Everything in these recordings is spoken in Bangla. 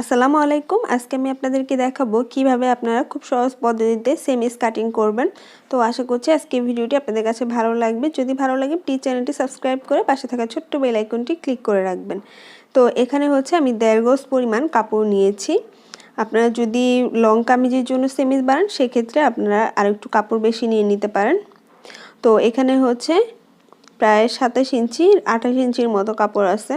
আসসালামু আলাইকুম। আজকে আমি আপনাদেরকে দেখাবো কীভাবে আপনারা খুব সহজ পদ্ধতিতে সেমিস কাটিং করবেন। তো আশা করছি আজকে ভিডিওটি আপনাদের কাছে ভালো লাগবে। যদি ভালো লাগে প্লিজ চ্যানেলটি সাবস্ক্রাইব করে পাশে থাকা ছোট্ট বেল আইকনটি ক্লিক করে রাখবেন। তো এখানে হচ্ছে আমি দেড় গোজ পরিমাণ কাপড় নিয়েছি। আপনারা যদি লং কামিজের জন্য সেমিস বানান, সেক্ষেত্রে আপনারা আরেকটু কাপড় বেশি নিয়ে নিতে পারেন। তো এখানে হচ্ছে প্রায় সাতাশ ইঞ্চি, আঠাশ ইঞ্চির মতো কাপড় আছে।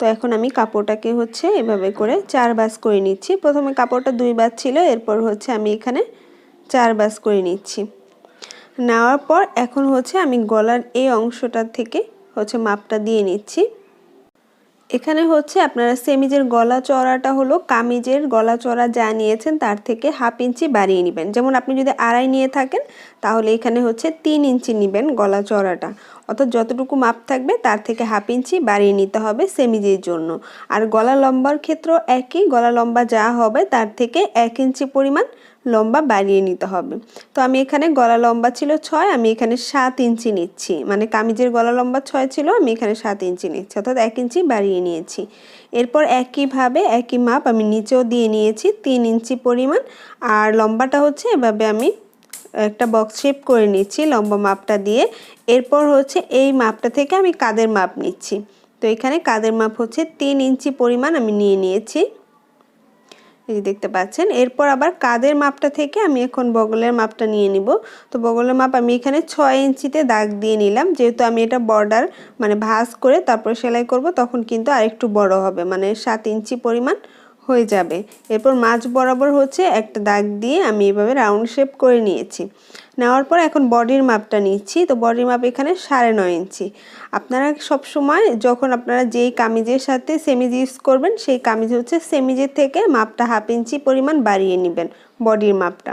তো এখন আমি কাপড়টাকে হচ্ছে এভাবে করে চার বাস করে নিচ্ছি। প্রথমে কাপড়টা দুই বাস ছিল, এরপর হচ্ছে আমি এখানে চার বাস করে নিচ্ছি। নেওয়ার পর এখন হচ্ছে আমি গলার এই অংশটা থেকে হচ্ছে মাপটা দিয়ে নিচ্ছি। এখানে হচ্ছে আপনারা সেমিজের গলা চড়াটা হলো কামিজের গলা চড়া যা নিয়েছেন তার থেকে হাফ ইঞ্চি বাড়িয়ে নেবেন। যেমন আপনি যদি আড়াই নিয়ে থাকেন, তাহলে এখানে হচ্ছে তিন ইঞ্চি নেবেন গলা চড়াটা। অর্থাৎ যতটুকু মাপ থাকবে, তার থেকে হাফ ইঞ্চি বাড়িয়ে নিতে হবে সেমিজের জন্য। আর গলা লম্বার ক্ষেত্রেও একই, গলা লম্বা যা হবে, তার থেকে এক ইঞ্চি পরিমাণ লম্বা বাড়িয়ে নিতে হবে। তো আমি এখানে গলা লম্বা ছিল ছয়, আমি এখানে সাত ইঞ্চি নিচ্ছি। মানে কামিজের গলা লম্বা ছয় ছিল, আমি এখানে সাত ইঞ্চি নিচ্ছি, অর্থাৎ এক ইঞ্চি বাড়িয়ে নিয়েছি। এরপর একইভাবে, একই মাপ আমি নিচেও দিয়ে নিয়েছি, তিন ইঞ্চি পরিমাণ। আর লম্বাটা হচ্ছে এভাবে আমি একটা বক্স শেপ করে নিচ্ছি, লম্বা মাপটা দিয়ে। এরপর হচ্ছে এই মাপটা থেকে আমি কাদের মাপ নিচ্ছি। তো এখানে কাদের মাপ হচ্ছে, তিন ইঞ্চি পরিমাণ আমি নিয়ে নিয়েছি। এই দেখতে পাচ্ছেন। এরপর আবার কাদের মাপটা থেকে আমি এখন বগলের মাপটা নিয়ে নিব। তো বগলের মাপ আমি এখানে ছয় ইঞ্চিতে দাগ দিয়ে নিলাম। যেহেতু আমি এটা বর্ডার মানে ভাঁজ করে তারপর সেলাই করব, তখন কিন্তু আরেকটু বড় হবে মানে সাত ইঞ্চি পরিমাণ হয়ে যাবে। এরপর মাছ বরাবর হচ্ছে একটা দাগ দিয়ে আমি এভাবে রাউন্ড শেপ করে নিয়েছি। নেওয়ার পর এখন বডির মাপটা নিচ্ছি। তো বডির মাপ এখানে সাড়ে নয় ইঞ্চি আপনারা সব সময় যখন আপনারা যেই কামিজের সাথে সেমিজ ইউজ করবেন, সেই কামিজ হচ্ছে সেমিজের থেকে মাপটা হাফ ইঞ্চি পরিমাণ বাড়িয়ে নেবেন বডির মাপটা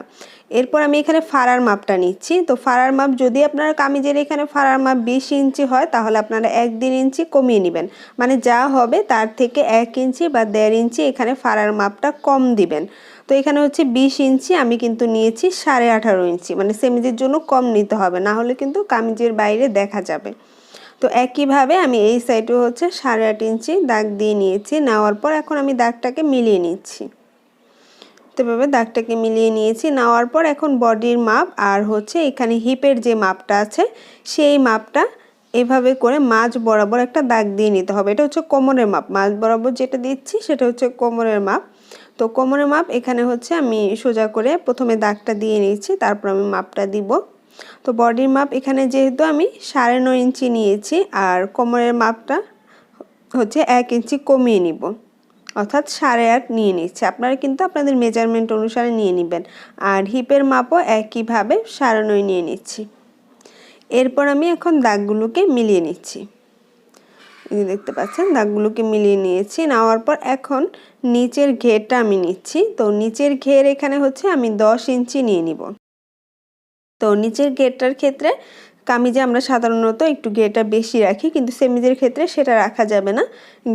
এরপর আমি এখানে ফাড়ার মাপটা নিচ্ছি। তো ফাড়ার মাপ যদি আপনার কামিজের এখানে ফাড়ার মাপ বিশ ইঞ্চি হয়, তাহলে আপনারা এক দেড় ইঞ্চি কমিয়ে নেবেন। মানে যা হবে তার থেকে এক ইঞ্চি বা দেড় ইঞ্চি এখানে ফাড়ার মাপটা কম দিবেন। তো এখানে হচ্ছে বিশ ইঞ্চি আমি কিন্তু নিয়েছি সাড়ে আঠারো ইঞ্চি। মানে সেমিজের জন্য কম নিতে হবে, না হলে কিন্তু কামিজের বাইরে দেখা যাবে। তো একইভাবে আমি এই সাইডে হচ্ছে সাড়ে আট ইঞ্চি দাগ দিয়ে নিয়েছি, নেওয়ার পর এখন আমি দাগটাকে মিলিয়ে নিচ্ছি। তো এভাবে দাগটাকে মিলিয়ে নিয়েছি, নেওয়ার পর এখন বডির মাপ আর হচ্ছে এখানে হিপের যে মাপটা আছে, সেই মাপটা এভাবে করে মাছ বরাবর একটা দাগ দিয়ে নিতে হবে। এটা হচ্ছে কোমরের মাপ মাছ বরাবর যেটা দিচ্ছি সেটা হচ্ছে কোমরের মাপ। তো কোমরের মাপ এখানে হচ্ছে আমি সোজা করে প্রথমে দাগটা দিয়ে নিয়েছি, তারপর আমি মাপটা দিব। তো বডির মাপ এখানে যেহেতু আমি সাড়ে নয় ইঞ্চি নিয়েছি, আর কোমরের মাপটা হচ্ছে এক ইঞ্চি কমিয়ে নিব, অর্থাৎ সাড়ে আট নিয়ে নিচ্ছে আপনারা কিন্তু আপনাদের মেজারমেন্ট অনুসারে নিয়ে নেবেন, আর হিপের মাপও একইভাবে সাড়ে নয় নিয়ে নিচ্ছি। এরপর আমি এখন দাগগুলোকে মিলিয়ে নিচ্ছি। দেখতে পাচ্ছেন, দাগগুলোকে মিলিয়ে নিয়েছি। নেওয়ার পর এখন নিচের ঘেরটা আমি নিচ্ছি। তো নিচের ঘের এখানে হচ্ছে আমি দশ ইঞ্চি নিয়ে নিব। তো নিচের ঘেরটার ক্ষেত্রে কামিজে আমরা সাধারণত একটু গেটটা বেশি রাখি, কিন্তু সেমিজের ক্ষেত্রে সেটা রাখা যাবে না।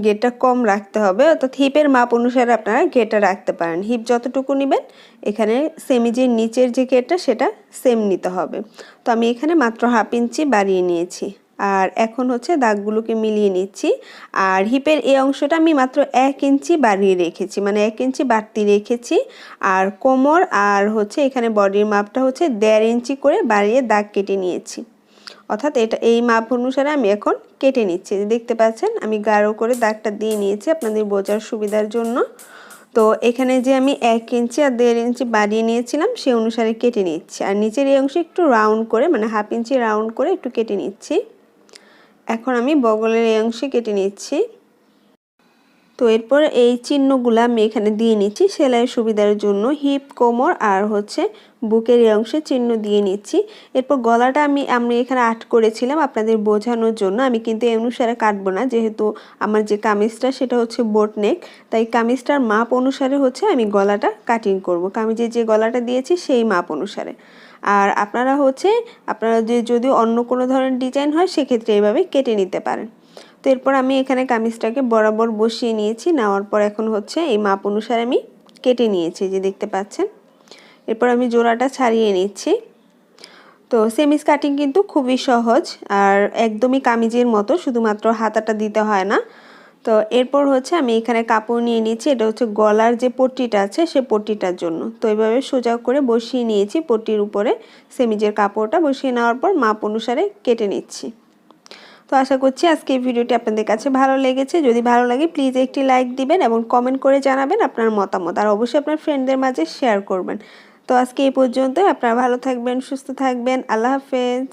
গেটটা কম রাখতে হবে। অর্থাৎ হিপের মাপ অনুসারে আপনারা গেটটা রাখতে পারেন। হিপ যতটুকু নেবেন, এখানে সেমিজের নিচের যে গেটটা সেটা সেম নিতে হবে। তো আমি এখানে মাত্র হাফ ইঞ্চি বাড়িয়ে নিয়েছি। আর এখন হচ্ছে দাগগুলোকে মিলিয়ে নিচ্ছি। আর হিপের এই অংশটা আমি মাত্র এক ইঞ্চি বাড়িয়ে রেখেছি মানে এক ইঞ্চি বাড়তি রেখেছি। আর কোমর আর হচ্ছে এখানে বডির মাপটা হচ্ছে দেড় ইঞ্চি করে বাড়িয়ে দাগ কেটে নিয়েছি। অর্থাৎ এটা, এই মাপ অনুসারে আমি এখন কেটে নিচ্ছি। দেখতে পাচ্ছেন, আমি গাঢ় করে দাগটা দিয়ে নিয়েছি আপনাদের বোঝার সুবিধার জন্য। তো এখানে যে আমি এক ইঞ্চি আর দেড় ইঞ্চি বাড়িয়ে নিয়েছিলাম, সে অনুসারে কেটে নিচ্ছি। আর নিচের এই অংশ একটু রাউন্ড করে মানে হাফ ইঞ্চি রাউন্ড করে একটু কেটে নিচ্ছি। এখন আমি বগলের এই অংশে কেটে নিচ্ছি। তো এরপর এই চিহ্নগুলো আমি এখানে দিয়ে নিচ্ছি। সেলাইয়ের সুবিধার জন্য হিপ, কোমর আর হচ্ছে বুকের এই অংশে চিহ্ন দিয়ে নিচ্ছি। এরপর গলাটা আমি আমি এখানে আট করেছিলাম আপনাদের বোঝানোর জন্য। আমি কিন্তু এই অনুসারে কাটবো না, যেহেতু আমার যে কামিজটা সেটা হচ্ছে বোট নেক। তাই কামিজটার মাপ অনুসারে হচ্ছে আমি গলাটা কাটিং করব। কামিজের যে গলাটা দিয়েছি সেই মাপ অনুসারে। আর আপনারা হচ্ছে, আপনারা যদি অন্য কোনো ধরনের ডিজাইন হয়, সেক্ষেত্রে এইভাবে কেটে নিতে পারেন। তো এরপর আমি এখানে কামিজটাকে বরাবর বসিয়ে নিয়েছি। নেওয়ার পর এখন হচ্ছে এই মাপ অনুসারে আমি কেটে নিয়েছি যে দেখতে পাচ্ছেন। এরপর আমি জোড়াটা ছাড়িয়ে নিচ্ছি। তো সেমিস কাটিং কিন্তু খুবই সহজ আর একদমই কামিজের মতো, শুধুমাত্র হাতাটা দিতে হয় না। তো এরপর হচ্ছে আমি এখানে কাপড় নিয়ে নিয়েছি এটা হচ্ছে গলার যে পট্টিটা আছে সে পট্টিটার জন্য। তো এইভাবে সোজা করে বসিয়ে নিয়েছি পট্টির উপরে সেমিজের কাপড়টা। বসিয়ে নেওয়ার পর মাপ অনুসারে কেটে নিচ্ছি। তো আশা করছি আজকে এই ভিডিওটি আপনাদের কাছে ভালো লেগেছে। যদি ভালো লাগে প্লিজ একটি লাইক দিবেন এবং কমেন্ট করে জানাবেন আপনার মতামত আর অবশ্যই আপনার ফ্রেন্ডদের মাঝে শেয়ার করবেন। তো আজকে এই পর্যন্ত আপনারা ভালো থাকবেন, সুস্থ থাকবেন, আল্লাহ হাফেজ।